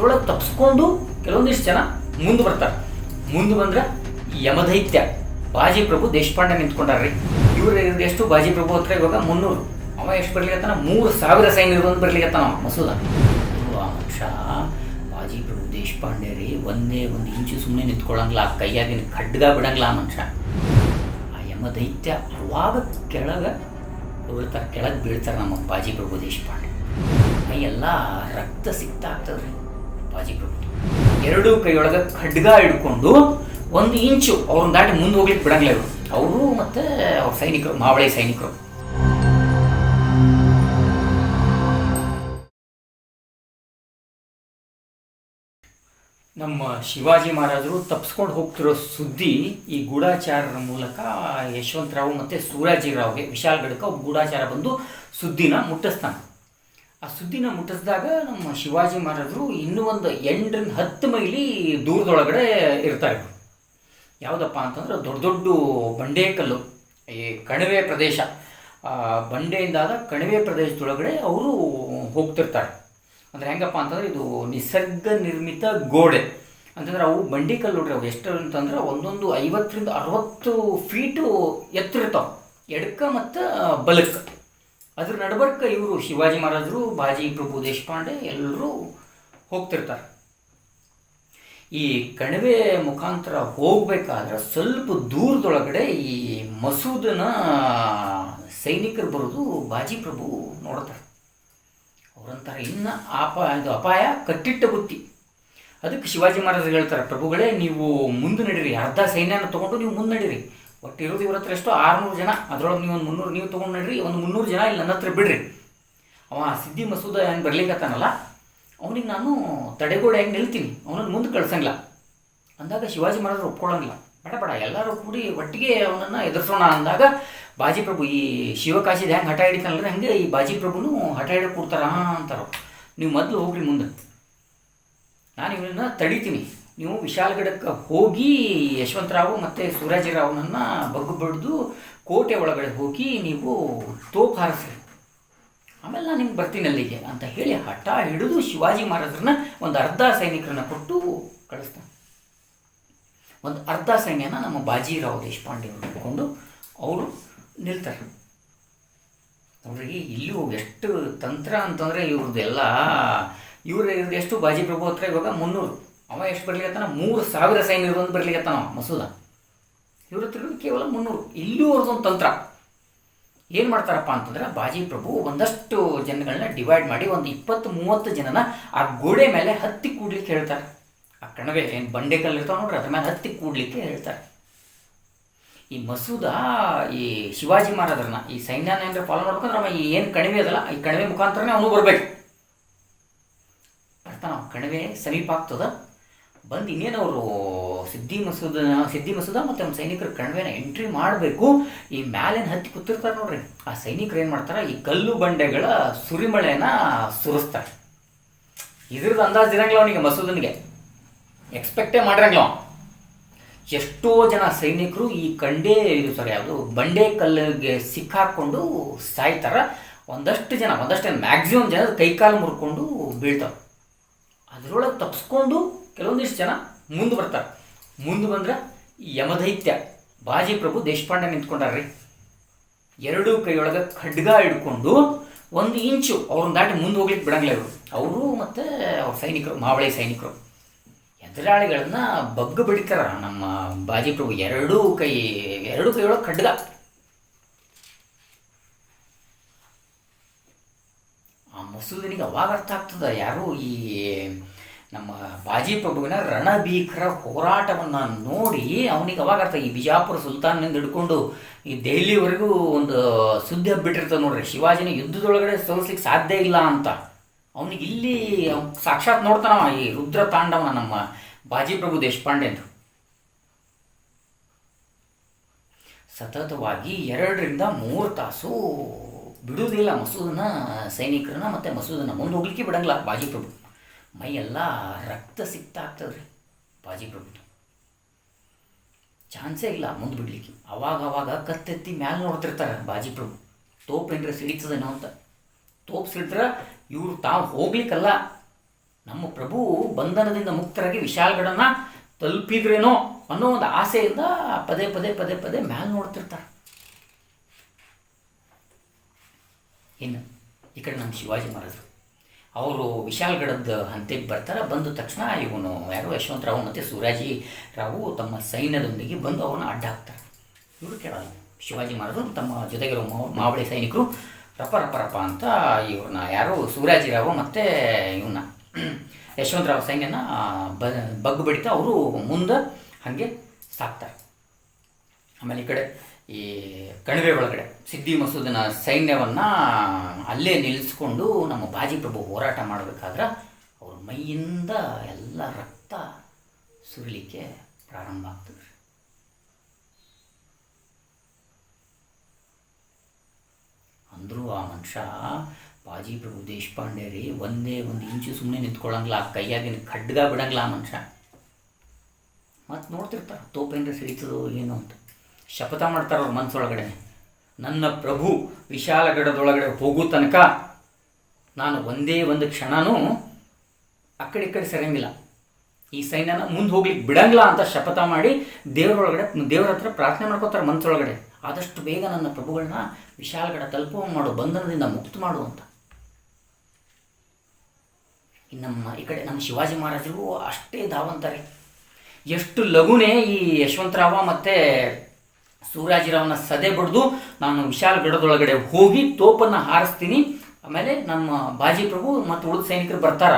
ಅದ್ರೊಳಗೆ ತಪ್ಪಿಸ್ಕೊಂಡು ಕೆಲವೊಂದಿಷ್ಟು ಜನ ಮುಂದೆ ಬರ್ತಾರೆ. ಮುಂದೆ ಬಂದ್ರೆ ಯಮದೈತ್ಯ ಬಾಜಿ ಪ್ರಭು ದೇಶಪಾಂಡೆ ನಿಂತ್ಕೊಂಡಾರ್ರಿ. ಇವ್ರು ಎಷ್ಟು ಬಾಜಿ ಪ್ರಭು ಹತ್ರ ಇವಾಗ ಮುನ್ನೂರು. ಅವ ಎಷ್ಟು ಬರ್ಲಿಕತ್ತಾನ? ಮೂರು ಸಾವಿರ ಸೈನ್ಯರು ಬಂದು ಬರ್ಲಿಕ್ಕೆ ಮಸೂದ. ಆ ಬಾಜಿ ಪ್ರಭು ದೇಶಪಾಂಡೆ ರೀ ಒಂದೇ ಒಂದು ಇಂಚು ಸುಮ್ಮನೆ ನಿಂತ್ಕೊಳ್ಳಂಗಿಲ್ಲ ಆ ಕೈಯಾಗಿನ ಖಡ್ಗ ಬಿಡಂಗಿಲ್ಲ ಆ ಮನುಷ್ಯ. ಆ ಯಮ ದೈತ್ಯ ಅವಾಗ ಕೆಳಗೆ ಬೀಳ್ತಾರೆ ಕೆಳಗೆ ಬೀಳ್ತಾರೆ ನಮ್ಮ ಬಾಜಿ ಪ್ರಭು ದೇಶಪಾಂಡೆ. ಎಲ್ಲ ರಕ್ತ ಸಿಕ್ತಾ ಆಗ್ತದ್ರಿ ಪ್ರಭು ಎರಡೂ ಕೈಯೊಳಗೆ ಖಡ್ಗ ಹಿಡ್ಕೊಂಡು ಒಂದು ಇಂಚು ಅವ್ರನ್ನ ದಾಟಿ ಮುಂದೆ ಹೋಗ್ಲಿಕ್ಕೆ ಬಿಡಂಗಿಲ್ಲ ಇವರು. ಅವರು ಮತ್ತೆ ಅವ್ರ ಸೈನಿಕರು, ಮಾವಳಿ ಸೈನಿಕರು. ನಮ್ಮ ಶಿವಾಜಿ ಮಹಾರಾಜರು ತಪ್ಪಿಸ್ಕೊಂಡು ಹೋಗ್ತಿರೋ ಸುದ್ದಿ ಈ ಗೂಢಾಚಾರರ ಮೂಲಕ ಯಶವಂತರಾವ್ ಮತ್ತು ಸೂರಾಜಿರಾವ್ಗೆ ಒಬ್ಬ ಗೂಢಾಚಾರ ಬಂದು ಸುದ್ದಿನ ಮುಟ್ಟಿಸ್ತಾನೆ. ಆ ಸುದ್ದಿನ ಮುಟ್ಟಿಸಿದಾಗ ನಮ್ಮ ಶಿವಾಜಿ ಮಹಾರಾಜರು ಇನ್ನೂ ಒಂದು ಎಂಟರಿಂದ ಹತ್ತು ಮೈಲಿ ದೂರದೊಳಗಡೆ ಇರ್ತಾರೆ. ಯಾವುದಪ್ಪ ಅಂತಂದ್ರೆ ದೊಡ್ಡ ದೊಡ್ಡ ಬಂಡೆಕಲ್ಲು ಈ ಕಣಿವೆ ಪ್ರದೇಶ. ಬಂಡೆಯಿಂದಾದ ಕಣಿವೆ ಪ್ರದೇಶದೊಳಗಡೆ ಅವರು ಹೋಗ್ತಿರ್ತಾರೆ. ಅಂದರೆ ಹೆಂಗಪ್ಪ ಅಂತಂದ್ರೆ ಇದು ನಿಸರ್ಗ ನಿರ್ಮಿತ ಗೋಡೆ. ಅಂತಂದ್ರೆ ಅವು ಬಂಡಿ ಕಲ್ಲು ನೋಡ್ರಿ, ಅವು ಎಷ್ಟು ಅಂತಂದ್ರೆ ಒಂದೊಂದು ಐವತ್ತರಿಂದ ಅರವತ್ತು ಫೀಟು ಎತ್ತಿರ್ತಾವೆ. ಎಡಕ ಮತ್ತು ಬಲಕ್ಕ ಅದ್ರ ನಡ್ಬರ್ಕ ಇವರು ಶಿವಾಜಿ ಮಹಾರಾಜರು, ಬಾಜಿ ಪ್ರಭು ದೇಶಪಾಂಡೆ ಎಲ್ಲರೂ ಹೋಗ್ತಿರ್ತಾರೆ. ಈ ಕಣಿವೆ ಮುಖಾಂತರ ಹೋಗ್ಬೇಕಾದ್ರೆ ಸ್ವಲ್ಪ ದೂರದೊಳಗಡೆ ಈ ಮಸೂದನ ಸೈನಿಕರು ಬರೋದು ಬಾಜಿ ಪ್ರಭು ನೋಡ್ತಾರೆ. ಅವರಂತಾರೆ ಇನ್ನು ಅಪಾಯ ಇದು ಅಪಾಯ, ಕಟ್ಟಿಟ್ಟ ಬುತ್ತಿ. ಅದಕ್ಕೆ ಶಿವಾಜಿ ಮಹಾರಾಜರು ಹೇಳ್ತಾರೆ, ಪ್ರಭುಗಳೇ, ನೀವು ಮುಂದೆ ನಡೀರಿ. ಅರ್ಧ ಸೈನ್ಯನ ತಗೊಂಡು ನೀವು ಮುಂದೆ ನಡೀರಿ. ಒಟ್ಟು ಇರೋದು ಇವ್ರ ಹತ್ರ ಎಷ್ಟು ಆರುನೂರು ಜನ. ಅದರೊಳಗೆ ನೀವು ಒಂದು ಮುನ್ನೂರು, ನೀವು ತೊಗೊಂಡು ನಡ್ರಿ, ಒಂದು ಮುನ್ನೂರು ಜನ ಇಲ್ಲಿ ನನ್ನ ಹತ್ರ ಬಿಡ್ರಿ. ಅವ ಸಿದ್ದಿ ಮಸೂದ ಹೆಂಗೆ ಬರ್ಲಿಕ್ಕತ್ತಾನಲ್ಲ ಅವನಿಗೆ ನಾನು ತಡೆಗೋಡೆಯಾಗಿ ನಿಲ್ತೀನಿ ಅವನನ್ನು ಮುಂದೆ ಕಳ್ಸಂಗಿಲ್ಲ. ಅಂದಾಗ ಶಿವಾಜಿ ಮಹಾರಾಜರು ಒಪ್ಕೊಳ್ಳಂಗಿಲ್ಲ ಬೇಡ ಬೇಡ, ಎಲ್ಲರೂ ಕೂಡಿ ಒಟ್ಟಿಗೆ ಅವನನ್ನು ಎದುರಿಸೋಣ ಅಂದಾಗ ಬಾಜಿ ಪ್ರಭು, ಈ ಶಿವಕಾಶಿದ ಹೆಂಗೆ ಹಠ ಹಿಡಿತಾನಲ್ಲ ಹಂಗೆ ಈ ಬಾಜಿ ಪ್ರಭುನು ಹಠ ಹಿಡಕ್ಕೆ ಕೊಡ್ತಾರ ಅಂತಾರ. ನೀವು ಮೊದಲು ಹೋಗ್ರಿ ಮುಂದೆ. ನಾನು ಇವನನ್ನು ತಡಿತೀನಿ. ನೀವು ವಿಶಾಲಗಡಕ್ಕೆ ಹೋಗಿ ಯಶವಂತರಾವ್ ಮತ್ತು ಸೂರಾಜಿರಾವ್ನನ್ನ ಬಗ್ಗು ಬಡ್ದು ಕೋಟೆ ಒಳಗಡೆ ಹೋಗಿ ನೀವು ತೋಪ್ ಹಾರಿಸ್ರಿ ಆಮೇಲೆ ನಾನು ನಿಮ್ಗೆ ಬರ್ತೀನಿ ಅಲ್ಲಿಗೆ ಅಂತ ಹೇಳಿ ಹಠ ಹಿಡಿದು ಶಿವಾಜಿ ಮಹಾರಾಜರನ್ನ ಒಂದು ಅರ್ಧ ಸೈನಿಕರನ್ನ ಕೊಟ್ಟು ಕಳಿಸ್ತಾನೆ. ಒಂದು ಅರ್ಧ ಸೈನ್ಯನ ನಮ್ಮ ಬಾಜಿರಾವ್ ದೇಶಪಾಂಡೆ ಅವರು ಹಿಡ್ಕೊಂಡು ಅವರು ನಿಲ್ತಾರೆ. ನೋಡ್ರಿ ಇಲ್ಲೂ ಎಷ್ಟು ತಂತ್ರ ಅಂತಂದರೆ ಇವ್ರದ್ದೆಲ್ಲ, ಇವ್ರ ಎಷ್ಟು ಬಾಜಿ ಪ್ರಭು ಹತ್ರ ಇವಾಗ ಮುನ್ನೂರು. ಅವ ಎಷ್ಟು ಬರ್ಲಿಕತ್ತಾನ ಮೂರು ಸಾವಿರ ಸೈನ್ಯರು ಬಂದು ಬರ್ಲಿಕತ್ತಾನ ಅವ, ಮಸೂದ. ಇವರು ಹತ್ರ ಕೇವಲ ಮುನ್ನೂರು. ಇಲ್ಲೂ ಅವ್ರದ್ದೊಂದು ತಂತ್ರ. ಏನು ಮಾಡ್ತಾರಪ್ಪ ಅಂತಂದ್ರೆ ಬಾಜಿ ಪ್ರಭು ಒಂದಷ್ಟು ಜನಗಳನ್ನ ಡಿವೈಡ್ ಮಾಡಿ ಒಂದು ಇಪ್ಪತ್ತು ಮೂವತ್ತು ಜನನ ಆ ಗೋಡೆ ಮೇಲೆ ಹತ್ತಿ ಕೂಡ್ಲಿಕ್ಕೆ ಹೇಳ್ತಾರೆ. ಆ ಕಣವೇ ಏನು ಬಂಡೆಕಲ್ಲು ಕಲ್ಲಿರ್ತಾವ ನೋಡ್ರಿ, ಅದ್ರ ಮೇಲೆ ಹತ್ತಿ ಕೂಡ್ಲಿಕ್ಕೆ ಹೇಳ್ತಾರೆ. ಈ ಮಸೂದ, ಈ ಶಿವಾಜಿ ಮಹಾರಾಜರನ್ನ, ಈ ಸೈನ್ಯನ ಏನಾರ ಫಾಲೋ ಮಾಡ್ಬೇಕಂದ್ರೆ ಅವ ಏನು ಕಣಿವೆ ಅದಲ್ಲ, ಈ ಕಣಿವೆ ಮುಖಾಂತರನೇ ಅವನು ಬರಬೇಕು. ಬರ್ತಾನ ಕಣಿವೆ ಸಮೀಪ ಆಗ್ತದ. ಬಂದು ಇನ್ನೇನು ಅವರು ಸಿದ್ಧಿ ಮಸೂದ ಸಿದ್ಧಿ ಮಸೂದ ಮತ್ತು ನಮ್ಮ ಸೈನಿಕರು ಕಣ್ವೇನ ಎಂಟ್ರಿ ಮಾಡಬೇಕು. ಈ ಮ್ಯಾಲಿನ ಹತ್ತಿ ಕೂತಿರ್ತಾರೆ ನೋಡ್ರಿ. ಆ ಸೈನಿಕರು ಏನು ಮಾಡ್ತಾರೆ? ಈ ಕಲ್ಲು ಬಂಡೆಗಳ ಸುರಿಮಳೆನ ಸುರಿಸ್ತಾರೆ. ಇದ್ರದ್ದು ಅಂದಾಜು ಇರಂಗಿಲ್ಲ ಅವನಿಗೆ ಮಸೂದನಿಗೆ. ಎಕ್ಸ್ಪೆಕ್ಟೇ ಮಾಡಿರಂಗಿಲ್ಲ ಎಷ್ಟೋ ಜನ ಸೈನಿಕರು ಈ ಕಂಡೆ ಸಾರಿ ಯಾವುದು ಬಂಡೆ ಕಲ್ಲಿಗೆ ಸಿಕ್ಕಾಕೊಂಡು ಸಾಯ್ತಾರ. ಒಂದಷ್ಟು ಜನ, ಒಂದಷ್ಟು ಮ್ಯಾಕ್ಸಿಮಮ್ ಜನ ಕೈಕಾಲು ಮುರ್ಕೊಂಡು ಬೀಳ್ತಾರೆ ಅದರೊಳಗೆ ತಪ್ಪಿಸ್ಕೊಂಡು ಕೆಲವೊಂದಿಷ್ಟು ಜನ ಮುಂದೆ ಬರ್ತಾರೆ. ಮುಂದೆ ಬಂದ್ರೆ ಯಮದೈತ್ಯ ಬಾಜಿ ಪ್ರಭು ದೇಶಪಾಂಡೆ ನಿಂತ್ಕೊಂಡಾರ್ರಿ. ಎರಡೂ ಕೈಯೊಳಗೆ ಖಡ್ಗ ಹಿಡ್ಕೊಂಡು ಒಂದು ಇಂಚು ಅವ್ರನ್ನ ದಾಟಿ ಮುಂದೆ ಹೋಗ್ಲಿಕ್ಕೆ ಬಿಡಂಗಿಲ್ಲ ಇವರು. ಅವರು ಮತ್ತು ಅವ್ರ ಸೈನಿಕರು, ಮಾವಳಿ ಸೈನಿಕರು. ಎದುರಾಳಿಗಳನ್ನ ಬಗ್ಗು ಬಿಡ್ತಾರ ನಮ್ಮ ಬಾಜಿ ಪ್ರಭು ಎರಡೂ ಕೈ, ಎರಡೂ ಕೈಯೊಳಗೆ ಖಡ್ಗ. ಆ ಮಸೂದನಿಗೆ ಅವಾಗ ಅರ್ಥ ಆಗ್ತದ ಯಾರು ಈ ನಮ್ಮ ಬಾಜಿ ಪ್ರಭುವಿನ ರಣಭೀಕರ ಹೋರಾಟವನ್ನು ನೋಡಿ ಅವನಿಗೆ ಅವಾಗ ಅರ್ಥ ಈ ಬಿಜಾಪುರ ಸುಲ್ತಾನ್ನಿಂದ ಹಿಡ್ಕೊಂಡು ಈ ದೆಹಲಿವರೆಗೂ ಒಂದು ಸುದ್ದಿ ಹಬ್ಬಿಟ್ಟಿರ್ತದೆ ನೋಡ್ರಿ, ಶಿವಾಜಿನ ಯುದ್ಧದೊಳಗಡೆ ಸೋಲಿಸ್ಲಿಕ್ಕೆ ಸಾಧ್ಯ ಇಲ್ಲ ಅಂತ. ಅವನಿಗೆ ಇಲ್ಲಿ ಸಾಕ್ಷಾತ್ ನೋಡ್ತಾನವ ಈ ರುದ್ರ ತಾಂಡವ ನಮ್ಮ ಬಾಜಿ ಪ್ರಭು ದೇಶಪಾಂಡೆ ಅಂತ ಸತತವಾಗಿ ಎರಡರಿಂದ ಮೂರು ತಾಸು ಬಿಡುವುದಿಲ್ಲ ಮಸೂದನ ಸೈನಿಕರನ್ನ ಮತ್ತು ಮಸೂದನ ಮುಂದೆ ಹೋಗ್ಲಿಕ್ಕೆ ಬಿಡಂಗಿಲ್ಲ ಬಾಜಿ ಪ್ರಭು. ಮೈಯೆಲ್ಲ ರಕ್ತ ಸಿಕ್ತಾಗ್ತದೆ ರೀ ಬಾಜಿ ಪ್ರಭು ಚಾನ್ಸೇ ಇಲ್ಲ ಮುಂದೆ ಬಿಡ್ಲಿಕ್ಕೆ. ಅವಾಗ ಅವಾಗ ಕತ್ತೆತ್ತಿ ಮ್ಯಾಲೆ ನೋಡ್ತಿರ್ತಾರೆ ಬಾಜಿ ಪ್ರಭು ತೋಪ್ ಏನರ ಸಿಡಿತದೇನೋ ಅಂತ. ತೋಪ್ ಸಿಡಿದ್ರೆ ಇವರು ತಾವು ಹೋಗ್ಲಿಕ್ಕಲ್ಲ. ನಮ್ಮ ಪ್ರಭು ಬಂಧನದಿಂದ ಮುಕ್ತರಾಗಿ ವಿಶಾಲ್ಗಡನ್ನ ತಲುಪಿದ್ರೇನೋ ಅನ್ನೋ ಒಂದು ಆಸೆಯಿಂದ ಪದೇ ಪದೇ ಪದೇ ಪದೇ ಮ್ಯಾಲೆ ನೋಡ್ತಿರ್ತಾರೆ. ಇನ್ನು ಈ ಕಡೆ ನಮ್ಮ ಶಿವಾಜಿ ಮಹಾರಾಜರು. ಅವರು ವಿಶಾಲ್ಗಡದ ಹಂತೆಗೆ ಬರ್ತಾರೆ. ಬಂದ ತಕ್ಷಣ ಇವನು ಯಾರು? ಯಶವಂತರಾವು ಮತ್ತು ಸೂರಾಜಿ ರಾವು ತಮ್ಮ ಸೈನ್ಯದೊಂದಿಗೆ ಬಂದು ಅವನ ಅಡ್ಡ ಹಾಕ್ತಾರೆ. ಇವರು ಕೇಳಲ್ಲ. ಶಿವಾಜಿ ಮಹಾರಾಜರು ತಮ್ಮ ಜೊತೆಗಿರೋ ಮಾವ- ಮಾವಳಿ ಸೈನಿಕರು ರಪ ರಪ ರಪ ಅಂತ ಇವ್ರನ್ನ ಯಾರು? ಸೂರಾಜಿರಾವು ಮತ್ತು ಇವನ್ನ ಯಶವಂತರಾವ್ ಸೈನ್ಯನ ಬಗ್ಗು ಬಡಿತಾ ಅವರು ಮುಂದೆ ಹಾಗೆ ಸಾಕ್ತಾರೆ. ಆಮೇಲೆ ಈ ಕಡೆ ಈ ಕಣಿವೆ ಒಳಗಡೆ ಸಿದ್ದಿ ಮಸೂದನ ಸೈನ್ಯವನ್ನು ಅಲ್ಲೇ ನಿಲ್ಲಿಸ್ಕೊಂಡು ನಮ್ಮ ಬಾಜಿ ಪ್ರಭು ಹೋರಾಟ ಮಾಡಬೇಕಾದ್ರೆ ಅವ್ರ ಮೈಯಿಂದ ಎಲ್ಲ ರಕ್ತ ಸುರಿಲಿಕ್ಕೆ ಪ್ರಾರಂಭ ಆಗ್ತದೆ. ಅಂದರೂ ಆ ಮನುಷ್ಯ ಬಾಜಿ ಪ್ರಭು ದೇಶಪಾಂಡೆ ರೀ ಒಂದೇ ಒಂದು ಇಂಚು ಸುಮ್ಮನೆ ನಿಂತ್ಕೊಳ್ಳಂಗಿಲ್ಲ ಆ ಕೈಯಾಗಿನ ಖಡ್ಗ ಬಿಡಂಗಿಲ್ಲ ಆ ಮನುಷ್ಯ. ಮತ್ತು ನೋಡ್ತಿರ್ತಾರೆ ತೋಪೇಂದ್ರ ಸಿಡಿತದೋ ಏನು ಅಂತ. ಶಪಥ ಮಾಡ್ತಾರೆ ಅವ್ರ ಮನಸ್ಸೊಳಗಡೆ ನನ್ನ ಪ್ರಭು ವಿಶಾಲ ಗಡದೊಳಗಡೆ ಹೋಗೋ ತನಕ ನಾನು ಒಂದೇ ಒಂದು ಕ್ಷಣನೂ ಆ ಕಡೆ ಈ ಕಡೆ ಸರಿಯಂಗಿಲ್ಲ. ಈ ಸೈನ್ಯನ ಮುಂದೆ ಹೋಗ್ಲಿಕ್ಕೆ ಬಿಡಂಗಿಲ್ಲ ಅಂತ ಶಪಥ ಮಾಡಿ ದೇವರೊಳಗಡೆ, ದೇವರ ಹತ್ರ ಪ್ರಾರ್ಥನೆ ಮಾಡ್ಕೋತಾರೆ ಮನಸ್ಸೊಳಗಡೆ ಆದಷ್ಟು ಬೇಗ ನನ್ನ ಪ್ರಭುಗಳನ್ನ ವಿಶಾಲಗಡ ತಲುಪುವ ಮಾಡು, ಬಂಧನದಿಂದ ಮುಕ್ತ ಮಾಡು ಅಂತ. ನಮ್ಮ ಈ ಕಡೆ ನಮ್ಮ ಶಿವಾಜಿ ಮಹಾರಾಜರು ಅಷ್ಟೇ ಧಾವಂತಾರೆ. ಎಷ್ಟು ಲಘುನೇ ಈ ಯಶವಂತರಾವ ಮತ್ತು ಸೂರಾಜಿರಾವ್ನ ಸದೆ ಬಡ್ದು ನಾನು ವಿಶಾಲಗಢದೊಳಗಡೆ ಹೋಗಿ ತೋಪನ್ನು ಹಾರಿಸ್ತೀನಿ. ಆಮೇಲೆ ನಮ್ಮ ಬಾಜಿ ಪ್ರಭು ಮತ್ತು ಉಳಿದ ಸೈನಿಕರು ಬರ್ತಾರ.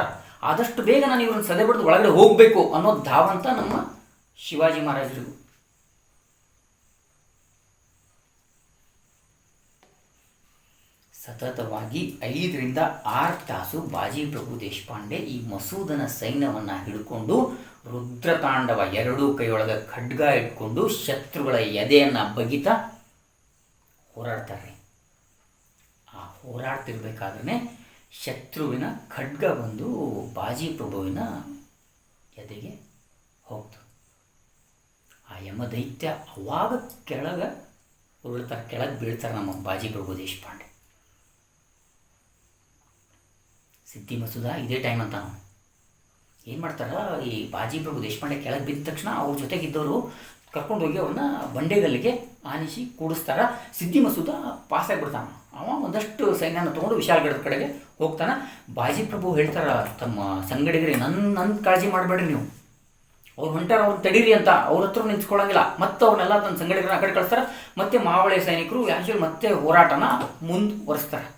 ಆದಷ್ಟು ಬೇಗ ನಾನು ಇವ್ರನ್ನ ಸದೆ ಬಡ್ದು ಒಳಗಡೆ ಹೋಗಬೇಕು ಅನ್ನೋ ಧಾವಂತ ನಮ್ಮ ಶಿವಾಜಿ ಮಹಾರಾಜರಿಗೂ. ಸತತವಾಗಿ ಐದರಿಂದ ಆರು ತಾಸು ಬಾಜಿ ಪ್ರಭು ದೇಶಪಾಂಡೆ ಈ ಮಸೂದನ ಸೈನ್ಯವನ್ನು ಹಿಡ್ಕೊಂಡು ರುದ್ರತಾಂಡವ ಎರಡೂ ಕೈಯೊಳಗೆ ಖಡ್ಗ ಇಟ್ಕೊಂಡು ಶತ್ರುಗಳ ಎದೆಯನ್ನು ಬಗಿತಾ ಹೋರಾಡ್ತಾರೆ ಆ ಹೋರಾಡ್ತಿರ್ಬೇಕಾದ್ರೆ ಶತ್ರುವಿನ ಖಡ್ಗ ಬಂದು ಬಾಜಿ ಪ್ರಭುವಿನ ಎದೆಗೆ ಹೋಗ್ತು. ಆ ಯಮದೈತ್ಯ ಅವಾಗ ಕೆಳಗೆ ಉರುಳ್ತಾರೆ, ಕೆಳಗೆ ಬೀಳ್ತಾರೆ ನಮ್ಮ ಬಾಜಿ ಪ್ರಭು ದೇಶಪಾಂಡೆ. ಸಿದ್ಧಿ ಮಸೂದ ಇದೇ ಟೈಮ್ ಅಂತ ನಾವು. ಏನು ಮಾಡ್ತಾರೆ, ಈ ಬಾಜಿ ಪ್ರಭು ದೇಶಪಾಂಡೆ ಕೆಳಗೆ ಬಿದ್ದ ತಕ್ಷಣ ಅವ್ರ ಜೊತೆಗಿದ್ದವರು ಕರ್ಕೊಂಡು ಹೋಗಿ ಅವ್ರನ್ನ ಬಂಡೆಗಲ್ಲಿಗೆ ಆನಿಸಿ ಕೂಡಿಸ್ತಾರ. ಸಿದ್ಧಿ ಮಸೂದ ಪಾಸ್ ಆಗಿಬಿಡ್ತಾನ. ಅವ ಒಂದಷ್ಟು ಸೈನ್ಯನ ತೊಗೊಂಡು ವಿಶಾಲ್ಗಡದ ಕಡೆಗೆ ಹೋಗ್ತಾನೆ. ಬಾಜಿ ಪ್ರಭು ಹೇಳ್ತಾರ, ತಮ್ಮ ಸಂಗಡಿಗರಿ ನನ್ನ ನನ್ನ ಕಾಳಜಿ ಮಾಡಬೇಡ್ರಿ ನೀವು. ಅವ್ರು ಹೊಂಟಾರ ಅವ್ರು ತಡೀರಿ ಅಂತ. ಅವ್ರ ಹತ್ರ ನಿಂತ್ಕೊಳ್ಳಂಗಿಲ್ಲ ಮತ್ತೆ ಅವ್ರನ್ನೆಲ್ಲ ತನ್ನ ಸಂಗಡಿಗರನ್ನ ಆ ಕಡೆ ಕಳಿಸ್ತಾರೆ. ಮತ್ತೆ ಮಾವಳೆ ಸೈನಿಕರು ಯಾಜುಲ್ ಮತ್ತೆ ಹೋರಾಟನ ಮುಂದುವರಿಸ್ತಾರೆ.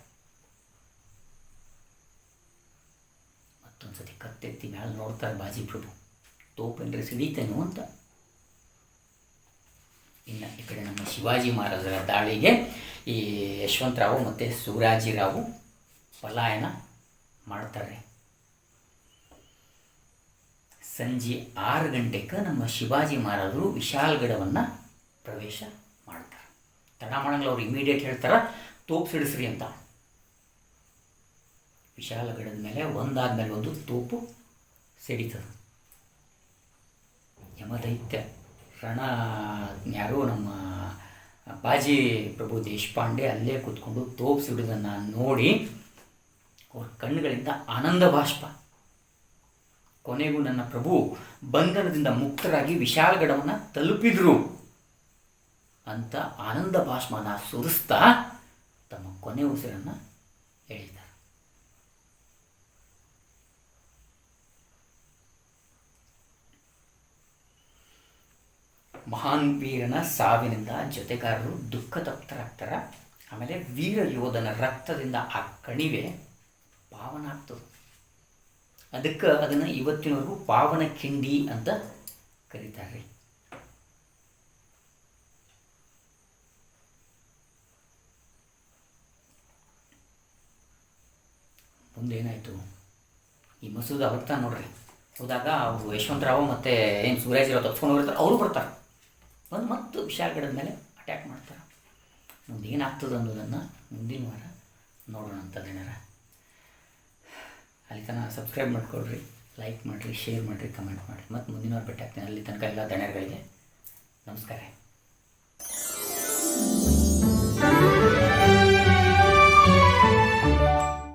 ಮತ್ತೊಂದ್ಸತಿ ಮ್ಯಾಲ ನೋಡ್ತಾರೆ ಬಾಜಿ ಪ್ರಭು. ತೋಪಂದ್ರೆ ಸಿಡಿತೇನು ಅಂತ. ಇನ್ನು ಈ ಕಡೆ ನಮ್ಮ ಶಿವಾಜಿ ಮಹಾರಾಜರ ದಾಳಿಗೆ ಈ ಯಶವಂತರಾವು ಮತ್ತು ಸೂರಾಜಿರಾವು ಪಲಾಯನ ಮಾಡ್ತಾರೆ. ಸಂಜೆ ಆರು ಗಂಟೆಗೆ ನಮ್ಮ ಶಿವಾಜಿ ಮಹಾರಾಜರು ವಿಶಾಲ್ಗಡವನ್ನ ಪ್ರವೇಶ ಮಾಡ್ತಾರೆ. ತಡ ಮಾಡಂಗ್ಲ ಅವ್ರು ಇಮಿಡಿಯೇಟ್ ಹೇಳ್ತಾರೆ, ತೋಪು ಸಿಡಿಸ್ರಿ ಅಂತ. ವಿಶಾಲಗಢದ ಮೇಲೆ ಒಂದಾದ್ಮೇಲೆ ಒಂದು ತೋಪು ಸಿಡಿತದ. ಯಮದೈತ್ಯ. ರಣ ಯಾರು ನಮ್ಮ ಬಾಜಿ ಪ್ರಭು ದೇಶಪಾಂಡೆ ಅಲ್ಲೇ ಕೂತ್ಕೊಂಡು ತೋಪು ಸಿಡಿದನ್ನು ನೋಡಿ ಅವ್ರ ಕಣ್ಣುಗಳಿಂದ ಆನಂದ ಬಾಷ್ಪ. ಕೊನೆಗೂ ನನ್ನ ಪ್ರಭು ಬಂಧನದಿಂದ ಮುಕ್ತರಾಗಿ ವಿಶಾಲಗಡವನ್ನು ತಲುಪಿದ್ರು ಅಂತ ಆನಂದ ಭಾಷ್ಮನ ಸುರಿಸ್ತಾ ತಮ್ಮ ಕೊನೆ ಉಸಿರನ್ನು ಎಳಿತಾರೆ ಮಹಾನ್ ವೀರನ ಸಾವಿನಿಂದ ಜೊತೆಗಾರರು ದುಃಖ ತಪ್ತರಾಗ್ತಾರೆ ಆಮೇಲೆ ವೀರ ಯೋಧನ ರಕ್ತದಿಂದ ಆ ಕಣಿವೆ ಪಾವನ ಆಗ್ತದೆ. ಅದಕ್ಕೆ ಅದನ್ನು ಇವತ್ತಿನವರು ಪಾವನ ಕಿಂಡಿ ಅಂತ ಕರೀತಾರೆ. ಮುಂದೇನಾಯಿತು? ಈ ಮಸೂದ ಬರ್ತಾನೆ ನೋಡ್ರಿ. ಹೋದಾಗ ಅವರು ಯಶವಂತರಾವ್ ಮತ್ತು ಏನು ಸೂರ್ಯಾಜಿರಾವ್ ತಪ್ಸ್ಕೊಂಡು ಹೋಗಿರ್ತಾರೆ, ಅವರು ಬರ್ತಾರೆ. ಬಂದು ಮತ್ತು ಹುಷಾರ್ಗಡದ ಮೇಲೆ ಅಟ್ಯಾಕ್ ಮಾಡ್ತಾರೆ. ಮುಂದೆ ಏನಾಗ್ತದೆ ಅನ್ನೋದನ್ನು ಮುಂದಿನ ವಾರ ನೋಡೋಣ ಅಂತ ಜನರ ಅಲ್ಲಿ ತನಕ ಸಬ್ಸ್ಕ್ರೈಬ್ ಮಾಡ್ಕೊಳ್ರಿ ಲೈಕ್ ಮಾಡಿರಿ ಶೇರ್ ಮಾಡಿರಿ ಕಮೆಂಟ್ ಮಾಡಿರಿ. ಮತ್ತು ಮುಂದಿನ ವಾರ ಭೇಟಿ ಆಗ್ತೀನಿ. ಅಲ್ಲಿ ತನಕ ಎಲ್ಲ ದಣ್ಯರುಗಳಿಗೆ ನಮಸ್ಕಾರ.